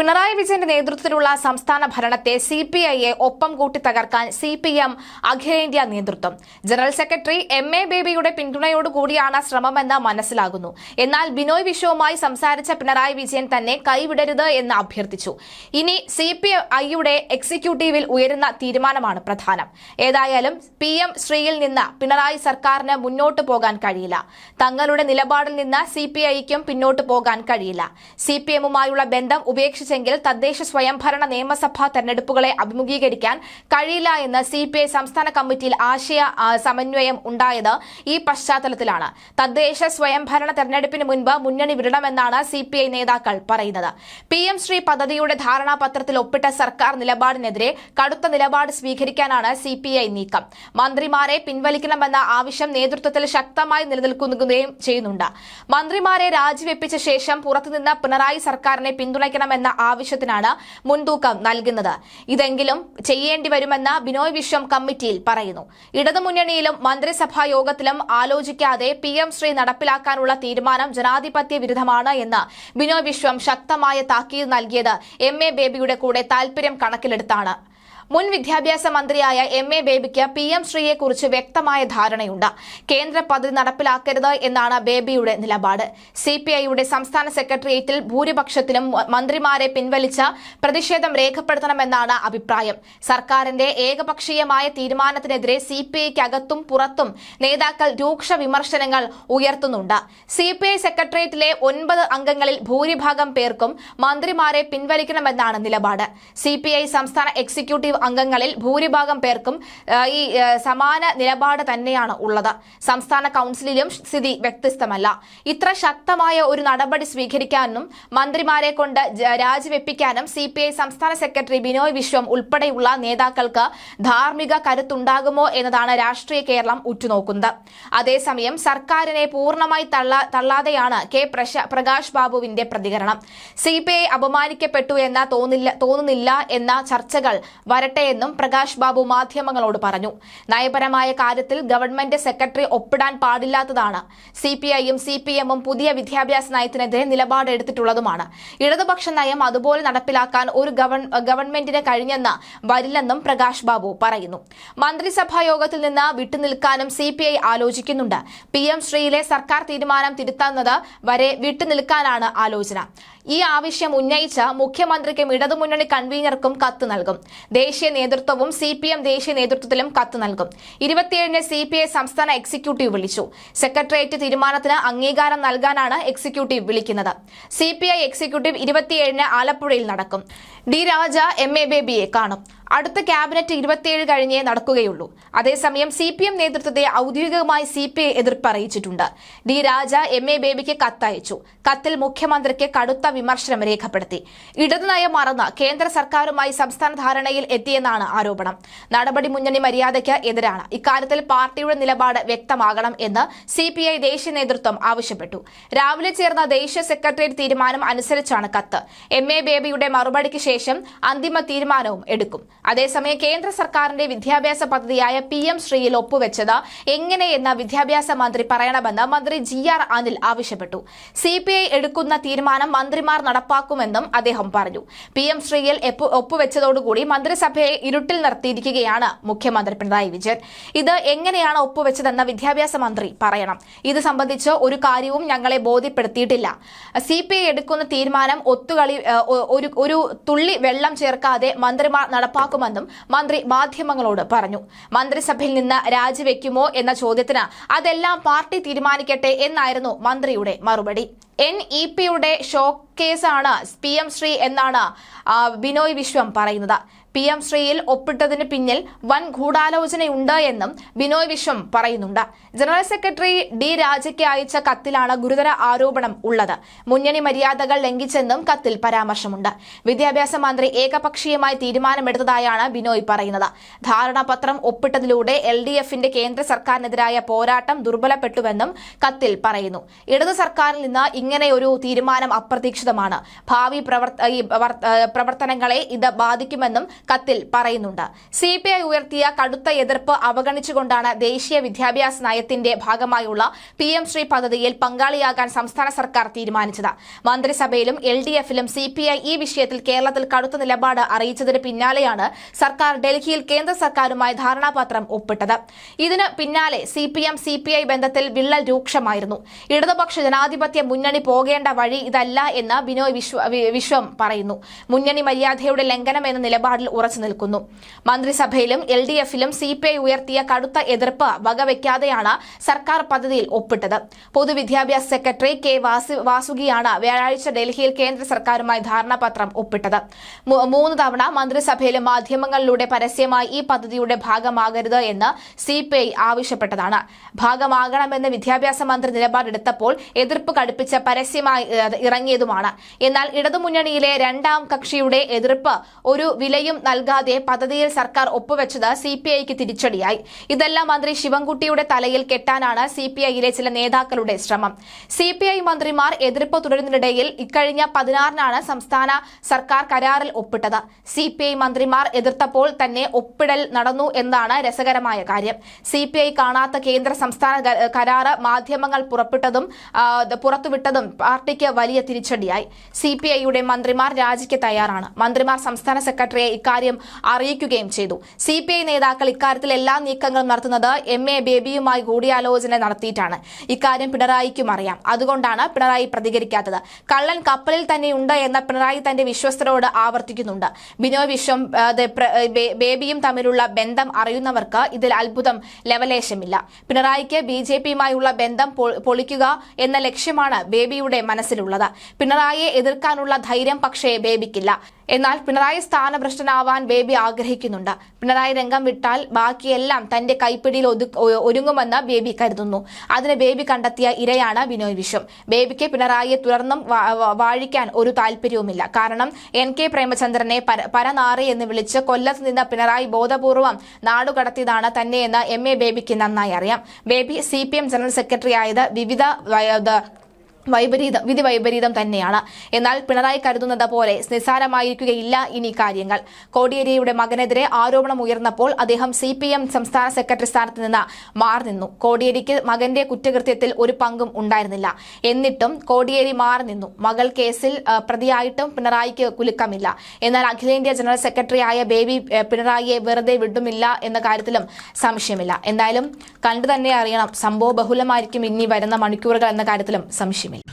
പിണറായി വിജയന്റെ നേതൃത്വത്തിലുള്ള സംസ്ഥാന ഭരണത്തെ സി പി ഐയെ ഒപ്പം കൂട്ടി തകർക്കാൻ സി പി എം അഖിലേന്ത്യാ നേതൃത്വം. ജനറൽ സെക്രട്ടറി എം എ ബേബിയുടെ പിന്തുണയോടുകൂടിയാണ് ശ്രമമെന്ന് മനസ്സിലാകുന്നു. എന്നാൽ ബിനോയ് വിശ്വവുമായി സംസാരിച്ച പിണറായി വിജയൻ തന്നെ കൈവിടരുത് എന്ന് അഭ്യർത്ഥിച്ചു. ഇനി സി പി ഐയുടെ എക്സിക്യൂട്ടീവിൽ ഉയരുന്ന തീരുമാനമാണ് പ്രധാനം. ഏതായാലും പി എം ശ്രീയിൽ നിന്ന് പിണറായി സർക്കാരിന് മുന്നോട്ട് പോകാൻ കഴിയില്ല. തങ്ങളുടെ നിലപാടിൽ നിന്ന് സി പി ഐക്കും പിന്നോട്ട് പോകാൻ കഴിയില്ല. സി പി എമ്മുമായുള്ള ബന്ധം ഉപേക്ഷിച്ചെങ്കിൽ തദ്ദേശ സ്വയംഭരണ നിയമസഭാ തെരഞ്ഞെടുപ്പുകളെ അഭിമുഖീകരിക്കാൻ കഴിയില്ല എന്ന് സി സംസ്ഥാന കമ്മിറ്റിയിൽ ആശയ സമന്വയം ഉണ്ടായത് ഈ പശ്ചാത്തലത്തിലാണ്. തദ്ദേശ സ്വയംഭരണ തെരഞ്ഞെടുപ്പിന് മുൻപ് മുന്നണി വിടണമെന്നാണ് സി നേതാക്കൾ പറയുന്നത്. പി ശ്രീ പദ്ധതിയുടെ ധാരണാപത്രത്തിൽ ഒപ്പിട്ട സർക്കാർ നിലപാടിനെതിരെ കടുത്ത നിലപാട് സ്വീകരിക്കാനാണ് സി നീക്കം. മന്ത്രിമാരെ പിൻവലിക്കണമെന്ന ആവശ്യം നേതൃത്വത്തിൽ ശക്തമായി നിലനിൽക്കുകയും ചെയ്യുന്നുണ്ട്. മന്ത്രിമാരെ രാജിവെപ്പിച്ച ശേഷം പുറത്തുനിന്ന് പിണറായി സർക്കാരിനെ പിന്തുണയ്ക്കണമെന്ന ആവശ്യത്തിനാണ് മുൻതൂക്കം നൽകുന്നത്. ഇതെങ്കിലും ചെയ്യേണ്ടി വരുമെന്ന് ബിനോയ് വിശ്വം കമ്മിറ്റിയിൽ പറയുന്നു. ഇടതുമുന്നണിയിലും മന്ത്രിസഭാ യോഗത്തിലും ആലോചിക്കാതെ പി എം ശ്രീ നടപ്പിലാക്കാനുള്ള തീരുമാനം ജനാധിപത്യ വിരുദ്ധമാണ് എന്ന് ബിനോയ് വിശ്വം ശക്തമായ താക്കീത് നൽകിയത് എം എ ബേബിയുടെ കൂടെ താൽപര്യം കണക്കിലെടുത്താണ്. മുൻ വിദ്യാഭ്യാസ മന്ത്രിയായ എം എ ബേബിക്ക് പി എം ശ്രീയെക്കുറിച്ച് വ്യക്തമായ ധാരണയുണ്ട്. കേന്ദ്ര പദ്ധതി നടപ്പിലാക്കരുത് എന്നാണ് ബേബിയുടെ നിലപാട്. സി പി ഐയുടെ സംസ്ഥാന സെക്രട്ടേറിയറ്റിൽ ഭൂരിപക്ഷത്തിലും മന്ത്രിമാരെ പിൻവലിച്ച പ്രതിഷേധം രേഖപ്പെടുത്തണമെന്നാണ് അഭിപ്രായം. സർക്കാരിന്റെ ഏകപക്ഷീയമായ തീരുമാനത്തിനെതിരെ സി പി ഐക്കകത്തും പുറത്തും നേതാക്കൾ രൂക്ഷ വിമർശനങ്ങൾ ഉയർത്തുന്നുണ്ട്. സി പി ഐ സെക്രട്ടേറിയറ്റിലെ ഒൻപത് അംഗങ്ങളിൽ ഭൂരിഭാഗം പേർക്കും മന്ത്രിമാരെ പിൻവലിക്കണമെന്നാണ് നിലപാട്. സി പി ഐ സംസ്ഥാന എക്സിക്യൂട്ടീവ് അംഗങ്ങളിൽ ഭൂരിഭാഗം പേർക്കും ഈ സമാന നിലപാട് തന്നെയാണ് ഉള്ളത്. സംസ്ഥാന കൗൺസിലിലും സ്ഥിതി വ്യത്യസ്തമല്ല. ഇത്ര ശക്തമായ ഒരു നടപടി സ്വീകരിക്കാനും മന്ത്രിമാരെ കൊണ്ട് രാജിവെപ്പിക്കാനും സി പി ഐ സംസ്ഥാന സെക്രട്ടറി ബിനോയ് വിശ്വം ഉൾപ്പെടെയുള്ള നേതാക്കൾക്ക് ധാർമ്മിക കരുത്തുണ്ടാകുമോ എന്നതാണ് രാഷ്ട്രീയ കേരളം ഉറ്റുനോക്കുന്നത്. അതേസമയം സർക്കാരിനെ പൂർണമായി തള്ള തള്ളാതെയാണ് കെ പ്രകാശ് ബാബുവിന്റെ പ്രതികരണം. സി അപമാനിക്കപ്പെട്ടു എന്ന തോന്നില്ല തോന്നുന്നില്ല എന്ന ചർച്ചകൾ വരട്ടെ എന്നും പ്രകാശ് ബാബു മാധ്യമങ്ങളോട് പറഞ്ഞു. നയപരമായ കാര്യത്തിൽ ഗവൺമെന്റ് സെക്രട്ടറി ഒപ്പിടാൻ പാടില്ലാത്തതാണ്. സി പി ഐയും സി പി എമ്മും പുതിയ വിദ്യാഭ്യാസ നയത്തിനെതിരെ നിലപാടെടുത്തിട്ടുള്ളതുമാണ് ഇടതുപക്ഷ നയം അതുപോലെ നടപ്പിലാക്കാൻ ഒരു ഗവൺ ഗവൺമെന്റിന് കഴിഞ്ഞെന്ന് വരില്ലെന്നും പ്രകാശ് ബാബു പറയുന്നു. മന്ത്രിസഭാ യോഗത്തിൽ നിന്ന് വിട്ടുനിൽക്കാനും സി പി ഐ ആലോചിക്കുന്നുണ്ട്. പി എം ശ്രീയിലെ സർക്കാർ തീരുമാനം തിരുത്തുന്നത് വരെ വിട്ടുനിൽക്കാനാണ് ആലോചന. ഈ ആവശ്യം ഉന്നയിച്ച മുഖ്യമന്ത്രിക്കും ഇടതുമുന്നണി കൺവീനർക്കും കത്ത് നൽകും. ദേശീയ നേതൃത്വവും സി പി എം ദേശീയ നേതൃത്വത്തിലും കത്ത് നൽകും. ഇരുപത്തിയേഴിന് സി പി ഐ സംസ്ഥാന എക്സിക്യൂട്ടീവ് വിളിച്ചു. സെക്രട്ടേറിയറ്റ് തീരുമാനത്തിന് അംഗീകാരം നൽകാനാണ് എക്സിക്യൂട്ടീവ് വിളിക്കുന്നത്. സി പി ഐ എക്സിക്യൂട്ടീവ് ഇരുപത്തിയേഴിന് ആലപ്പുഴയിൽ നടക്കും. ഡി രാജ എം എ ബേബിയെ കാണും. അടുത്ത ക്യാബിനറ്റ് ഇരുപത്തിയേഴ് കഴിഞ്ഞേ നടക്കുകയുള്ളൂ. അതേസമയം സി പി എം നേതൃത്വത്തെ ഔദ്യോഗികമായി സി പി ഐ എതിർപ്പ് അറിയിച്ചിട്ടുണ്ട്. ഡി രാജ എം എ ബേബിക്ക് കത്തയച്ചു. കത്തിൽ മുഖ്യമന്ത്രിക്ക് കടുത്ത വിമർശനം രേഖപ്പെടുത്തി. ഇടതുനയം മറന്ന് കേന്ദ്ര സർക്കാരുമായി സംസ്ഥാന ധാരണയിൽ എത്തിയെന്നാണ് ആരോപണം. നടപടി മുന്നണി മര്യാദയ്ക്ക് എതിരാണ്. ഇക്കാര്യത്തിൽ പാർട്ടിയുടെ നിലപാട് വ്യക്തമാകണം എന്ന് സി പി ഐ ദേശീയ നേതൃത്വം ആവശ്യപ്പെട്ടു. രാവിലെ ചേർന്ന ദേശീയ സെക്രട്ടേറിയറ്റ് തീരുമാനം അനുസരിച്ചാണ് കത്ത്. എം എ ബേബിയുടെ മറുപടിക്ക് ശേഷം അന്തിമ തീരുമാനവും എടുക്കും. അതേസമയം കേന്ദ്ര സർക്കാരിന്റെ വിദ്യാഭ്യാസ പദ്ധതിയായ പി എം ശ്രീയിൽ ഒപ്പുവെച്ചത് എങ്ങനെയെന്ന് വിദ്യാഭ്യാസ മന്ത്രി പറയണമെന്ന് മന്ത്രി ജി ആർ അനിൽ ആവശ്യപ്പെട്ടു. സി പി ഐ എടുക്കുന്ന തീരുമാനം മന്ത്രിമാർ നടപ്പാക്കുമെന്നും അദ്ദേഹം പറഞ്ഞു. പി എം ശ്രീയിൽ ഒപ്പുവെച്ചതോടുകൂടി മന്ത്രിസഭയെ ഇരുട്ടിൽ നിർത്തിയിരിക്കുകയാണ് മുഖ്യമന്ത്രി പിണറായി വിജയൻ. ഇത് എങ്ങനെയാണ് ഒപ്പുവെച്ചതെന്ന് വിദ്യാഭ്യാസ മന്ത്രി പറയണം. ഇത് സംബന്ധിച്ച് ഒരു കാര്യവും ഞങ്ങളെ ബോധ്യപ്പെടുത്തിയിട്ടില്ല. സി പി ഐ എടുക്കുന്ന തീരുമാനം ഒത്തുകളി ഒരു തുള്ളി വെള്ളം ചേർക്കാതെ മന്ത്രിമാർ നടപ്പാക്കുമെന്നും മന്ത്രി മാധ്യമങ്ങളോട് പറഞ്ഞു. മന്ത്രിസഭയിൽ നിന്ന് രാജിവെക്കുമോ എന്ന ചോദ്യത്തിന് അതെല്ലാം പാർട്ടി തീരുമാനിക്കട്ടെ എന്നായിരുന്നു മന്ത്രിയുടെ മറുപടി. എൻ ഇ പിയുടെ ഷോക്കേസാണ് പി എം ശ്രീ എന്നാണ് ബിനോയ് വിശ്വം പറയുന്നത്. പി എം ശ്രീയിൽ ഒപ്പിട്ടതിന് പിന്നിൽ വൻ ഗൂഢാലോചനയുണ്ട് എന്നും ബിനോയ് വിശ്വം പറയുന്നുണ്ട്. ജനറൽ സെക്രട്ടറി ഡി രാജയ്ക്ക് അയച്ച കത്തിലാണ് ഗുരുതര ആരോപണം ഉള്ളത്. മുന്നണി മര്യാദകൾ ലംഘിച്ചെന്നും കത്തിൽ പരാമർശമുണ്ട്. വിദ്യാഭ്യാസ മന്ത്രി ഏകപക്ഷീയമായി തീരുമാനമെടുത്തതായാണ് ബിനോയ് പറയുന്നത്. ധാരണാപത്രം ഒപ്പിട്ടതിലൂടെ എൽ ഡി എഫിന്റെ കേന്ദ്ര സർക്കാരിനെതിരായ പോരാട്ടം ദുർബലപ്പെട്ടുവെന്നും കത്തിൽ പറയുന്നു. ഇടതു സർക്കാരിൽ നിന്ന് ഇങ്ങനെ ഒരു തീരുമാനം അപ്രതീക്ഷിതമാണ്. ഭാവി പ്രവർത്തനങ്ങളെ ഇത് ബാധിക്കുമെന്നും കത്തിൽ പറയുന്നുണ്ട്. സി ഉയർത്തിയ കടുത്ത എതിർപ്പ് അവഗണിച്ചുകൊണ്ടാണ് ദേശീയ വിദ്യാഭ്യാസ നയത്തിന്റെ ഭാഗമായുള്ള പി ശ്രീ പദ്ധതിയിൽ പങ്കാളിയാകാൻ സംസ്ഥാന സർക്കാർ തീരുമാനിച്ചത്. മന്ത്രിസഭയിലും എൽ ഡി എഫിലും സി പി ഐ ഈ വിഷയത്തിൽ കേരളത്തിൽ കടുത്ത നിലപാട് അറിയിച്ചതിന് പിന്നാലെയാണ് സർക്കാർ ഡൽഹിയിൽ കേന്ദ്ര സർക്കാരുമായി ധാരണാപത്രം ഒപ്പിട്ടത്. ഇതിന് പിന്നാലെ C P M C P I ബന്ധത്തിൽ വിള്ളൽ രൂക്ഷമായിരുന്നു. ഇടതുപക്ഷ ജനാധിപത്യ മുന്നണി പോകേണ്ട വഴി ഇതല്ല എന്ന് ബിനോയ് വിശ്വ വിശ്വം പറയുന്നു. മുന്നണി മര്യാദയുടെ ലംഘനം എന്ന നിലപാടിൽ ഉറച്ചു നിൽക്കുന്നു. മന്ത്രിസഭയിലും എൽ ഡി എഫിലും സി പി ഐ ഉയർത്തിയ കടുത്ത എതിർപ്പ് വകവെക്കാതെയാണ് സർക്കാർ പദ്ധതിയിൽ ഒപ്പിട്ടത്. പൊതുവിദ്യാഭ്യാസ സെക്രട്ടറി കെ വാസു വാസുകിയാണ് വ്യാഴാഴ്ച ഡൽഹിയിൽ കേന്ദ്ര സർക്കാരുമായി ധാരണാപത്രം ഒപ്പിട്ടത്. മൂന്ന് തവണ മന്ത്രിസഭയിലും മാധ്യമങ്ങളിലൂടെ പരസ്യമായി ഈ പദ്ധതിയുടെ ഭാഗമാകരുത് എന്ന് സി പി ഐ ആവശ്യപ്പെട്ടതാണ്. ഭാഗമാകണമെന്ന് വിദ്യാഭ്യാസ മന്ത്രി നിലപാടെടുത്തപ്പോൾ എതിർപ്പ് കടുപ്പിച്ച് പരസ്യമായി ഇറങ്ങിയതുമാണ്. എന്നാൽ ഇടതുമുന്നണിയിലെ രണ്ടാം കക്ഷിയുടെ എതിർപ്പ് ഒരു വിലയും നൽകാതെ പദ്ധതിയിൽ സർക്കാർ ഒപ്പുവെച്ചത് സി പി ഐക്ക് തിരിച്ചടിയായി. ഇതെല്ലാം മന്ത്രി ശിവൻകുട്ടിയുടെ തലയിൽ കെട്ടാനാണ് സി പി ഐയിലെ ചില നേതാക്കളുടെ ശ്രമം. സി പി ഐ മന്ത്രിമാർ എതിർപ്പ് തുടരുന്നതിനിടയിൽ ഇക്കഴിഞ്ഞ പതിനാറിനാണ് സംസ്ഥാന സർക്കാർ കരാറിൽ ഒപ്പിട്ടത്. സി പി ഐ മന്ത്രിമാർ എതിർത്തപ്പോൾ തന്നെ ഒപ്പിടൽ നടന്നു എന്നാണ് രസകരമായ കാര്യം. സി കാണാത്ത കേന്ദ്ര സംസ്ഥാന കരാറ് മാധ്യമങ്ങൾ പുറപ്പെട്ടതും ആ, ഇത് പാർട്ടിക്ക് വലിയ തിരിച്ചടിയായി. സി പി ഐയുടെ മന്ത്രിമാർ രാജിക്ക് തയ്യാറാണ്. മന്ത്രിമാർ സംസ്ഥാന സെക്രട്ടറിയെ ഇക്കാര്യം അറിയിക്കുകയും ചെയ്തു. സി പി ഐ നേതാക്കൾ ഇക്കാര്യത്തിൽ എല്ലാ നീക്കങ്ങളും നടത്തുന്നത് എം. എ. ബേബിയുമായി കൂടിയാലോചന നടത്തിയിട്ടാണ്. ഇക്കാര്യം പിണറായിക്കും അറിയാം. അതുകൊണ്ടാണ് പിണറായി പ്രതികരിക്കാത്തത്. കള്ളൻ കപ്പലിൽ തന്നെ ഉണ്ട് എന്ന പിണറായി തന്റെ വിശ്വസ്തരോട് ആവർത്തിക്കുന്നുണ്ട്. ബിനോയ് വിശ്വം ബേബിയും തമ്മിലുള്ള ബന്ധം അറിയുന്നവർക്ക് ഇതിൽ അത്ഭുതം ലവലേശമില്ല. പിണറായിക്ക് ബി ജെ പിയുമായുള്ള ബന്ധം പൊളിക്കുക എന്ന ലക്ഷ്യമാണ് ബേബിയുടെ മനസ്സിലുള്ളത്. പിണറായിയെ എതിർക്കാനുള്ള ധൈര്യം പക്ഷേ ബേബിക്കില്ല. എന്നാൽ പിണറായി സ്ഥാനഭ്രഷ്ടനാവാൻ ബേബി ആഗ്രഹിക്കുന്നുണ്ട്. പിണറായി രംഗം വിട്ടാൽ ബാക്കിയെല്ലാം തന്റെ കൈപ്പിടിയിൽ ഒരുങ്ങുമെന്ന് ബേബി കരുതുന്നു. അതിന് ബേബി കണ്ടെത്തിയ ഇരയാണ് ബിനോയ് വിശ്വം. ബേബിക്ക് പിണറായിയെ തുടർന്നും വാഴിക്കാൻ ഒരു താല്പര്യവുമില്ല കാരണം എൻ കെ പ്രേമചന്ദ്രനെ പര- പരനാറി എന്ന് വിളിച്ച് കൊല്ലത്ത് നിന്ന് പിണറായി ബോധപൂർവം നാടുകടത്തിയതാണ് തന്നെയെന്ന് എം എ ബേബിക്ക് നന്നായി അറിയാം. ബേബി സി ജനറൽ സെക്രട്ടറി ആയത് വിവിധ വൈപരീതം വിധി വൈപരീതം തന്നെയാണ്. എന്നാൽ പിണറായി കരുതുന്നത് പോലെ നിസ്സാരമായിരിക്കുകയില്ല ഇനി കാര്യങ്ങൾ. കോടിയേരിയുടെ മകനെതിരെ ആരോപണം ഉയർന്നപ്പോൾ അദ്ദേഹം സി പി എം സംസ്ഥാന സെക്രട്ടറി സ്ഥാനത്ത് നിന്ന് മാറി നിന്നു. കോടിയേരിക്ക് മകന്റെ കുറ്റകൃത്യത്തിൽ ഒരു പങ്കും ഉണ്ടായിരുന്നില്ല. എന്നിട്ടും കോടിയേരി മാറി നിന്നു. മകൾ കേസിൽ പ്രതിയായിട്ടും പിണറായിക്ക് കുലുക്കമില്ല. എന്നാൽ അഖിലേന്ത്യാ ജനറൽ സെക്രട്ടറിയായ ബേബി പിണറായിയെ വെറുതെ വിടുമില്ല എന്ന കാര്യത്തിലും സംശയമില്ല. എന്തായാലും കണ്ടു തന്നെ അറിയണം സംഭവ ബഹുലമായിരിക്കും ഇനി വരുന്ന മണിക്കൂറുകൾ എന്ന കാര്യത്തിലും സംശയമില്ല